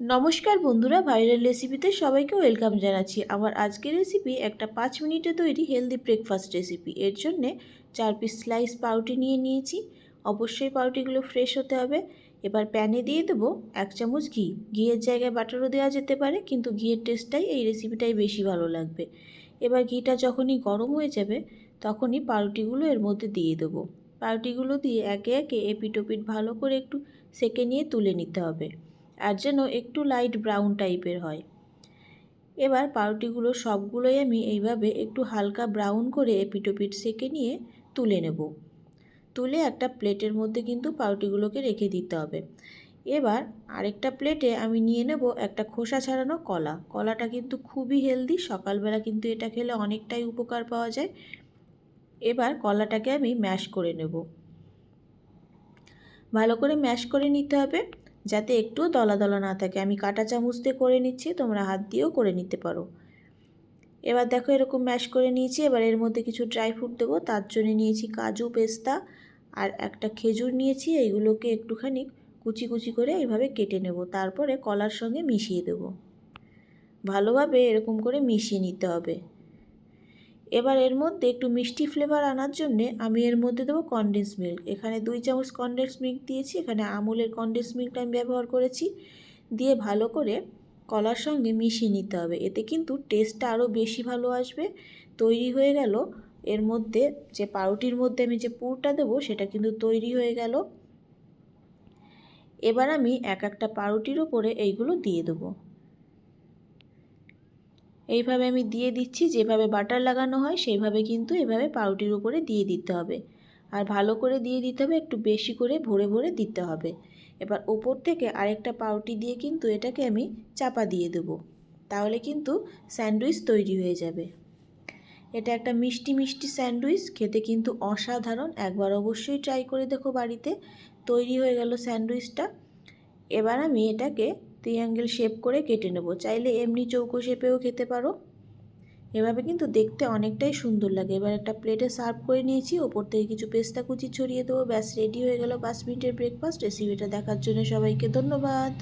নমস্কার বন্ধুরা, ভাইরাল রেসিপিতে সবাইকে ওয়েলকাম জানাচ্ছি। আমার আজকের রেসিপি একটা পাঁচ মিনিটে তৈরি হেলদি ব্রেকফাস্ট রেসিপি। এর জন্যে চার পিস স্লাইস পাউটি নিয়ে নিয়েছি। অবশ্যই পাউটিগুলো ফ্রেশ হতে হবে। এবার প্যানে দিয়ে দেবো এক চামচ ঘি। ঘিয়ের জায়গায় বাটারও দেওয়া যেতে পারে, কিন্তু ঘিয়ের টেস্টটাই এই রেসিপিটাই বেশি ভালো লাগবে। এবার ঘিটা যখনই গরম হয়ে যাবে, তখনই পাউটিগুলো এর মধ্যে দিয়ে দেবো। পাউটিগুলো দিয়ে একে একে এপিটোপিট ভালো করে একটু সেকে নিয়ে তুলে নিতে হবে। আর যেন একটু লাইট ব্রাউন টাইপের হয়। এবার পাউরুটিগুলো সবগুলোই আমি এইভাবে একটু হালকা ব্রাউন করে এপিটোপিট সেকে নিয়ে তুলে নেব। তুলে একটা প্লেটের মধ্যে কিন্তু পাউরুটিগুলোকে রেখে দিতে হবে। এবার আরেকটা প্লেটে আমি নিয়ে নেব একটা খোসা ছাড়ানো কলা। কলাটা কিন্তু খুবই হেলদি সকালবেলা কিন্তু এটা খেলে অনেকটাই উপকার পাওয়া যায়। এবার কলাটাকে আমি ম্যাশ করে নেব। ভালো করে ম্যাশ করে নিতে হবে। যাতে একটুও দলা দলা না থাকে। আমি কাটা চামচ দিয়ে করে নিচ্ছি, তোমরা হাত দিয়েও করে নিতে পারো। এবার দেখো এরকম ম্যাশ করে নিয়েছি। এবার এর মধ্যে কিছু ড্রাই ফ্রুট দেবো। তার জন্য নিয়েছি কাজু, পেস্তা আর একটা খেজুর নিয়েছি। এইগুলোকে একটুখানি কুচি কুচি করে এইভাবে কেটে নেব। তারপরে কলার সঙ্গে মিশিয়ে দেব। ভালোভাবে এরকম করে মিশিয়ে নিতে হবে। এবার এর মধ্যে একটু মিষ্টি ফ্লেভার আনার জন্য আমি এর মধ্যে দেবো কনডেন্স মিল্ক এখানে দুই চামচ কনডেন্স মিল্ক দিয়েছি, এখানে আমুলের কনডেন্স মিল্কটা আমি ব্যবহার করেছি। দিয়ে ভালো করে কলার সঙ্গে মিশিয়ে নিতে হবে, এতে কিন্তু টেস্টটা আরও বেশি ভালো আসবে। তৈরি হয়ে গেল, এর মধ্যে যে পাউরুটির মধ্যে আমি যে পুরটা দেবো, সেটা কিন্তু তৈরি হয়ে গেল। এবার আমি এক একটা পাউরুটির ওপরে এইগুলো দিয়ে দেবো। এইভাবে আমি দিয়ে দিচ্ছি, যেভাবে বাটার লাগানো হয় সেইভাবে কিন্তু এভাবে পাউরুটির উপরে দিয়ে দিতে হবে। আর ভালো করে দিয়ে দিতে হবে, একটু বেশি করে ভরে ভরে দিতে হবে। এবার ওপর থেকে আরেকটা পাউটি দিয়ে কিন্তু এটাকে আমি চাপা দিয়ে দেবো। তাহলে কিন্তু স্যান্ডউইচ তৈরি হয়ে যাবে। এটা একটা মিষ্টি মিষ্টি স্যান্ডউইচ, খেতে কিন্তু অসাধারণ। একবার অবশ্যই ট্রাই করে দেখো বাড়িতে। তৈরি হয়ে গেল স্যান্ডউইচটা। এবার আমি এটাকে ট্রিয়াঙ্গেল শেপ করে কেটে নেব। চাইলে এমনি চৌকো শেপেও খেতে পারো। এভাবে কিন্তু দেখতে অনেকটাই সুন্দর লাগে। এবার একটা প্লেটে সার্ভ করে নিয়েছি। ওপর থেকে কিছু পেস্তা কুচি ছড়িয়ে দেবো। ব্যাস রেডি হয়ে গেল পাঁচ মিনিটের ব্রেকফাস্ট রেসিপিটা দেখার জন্য সবাইকে ধন্যবাদ।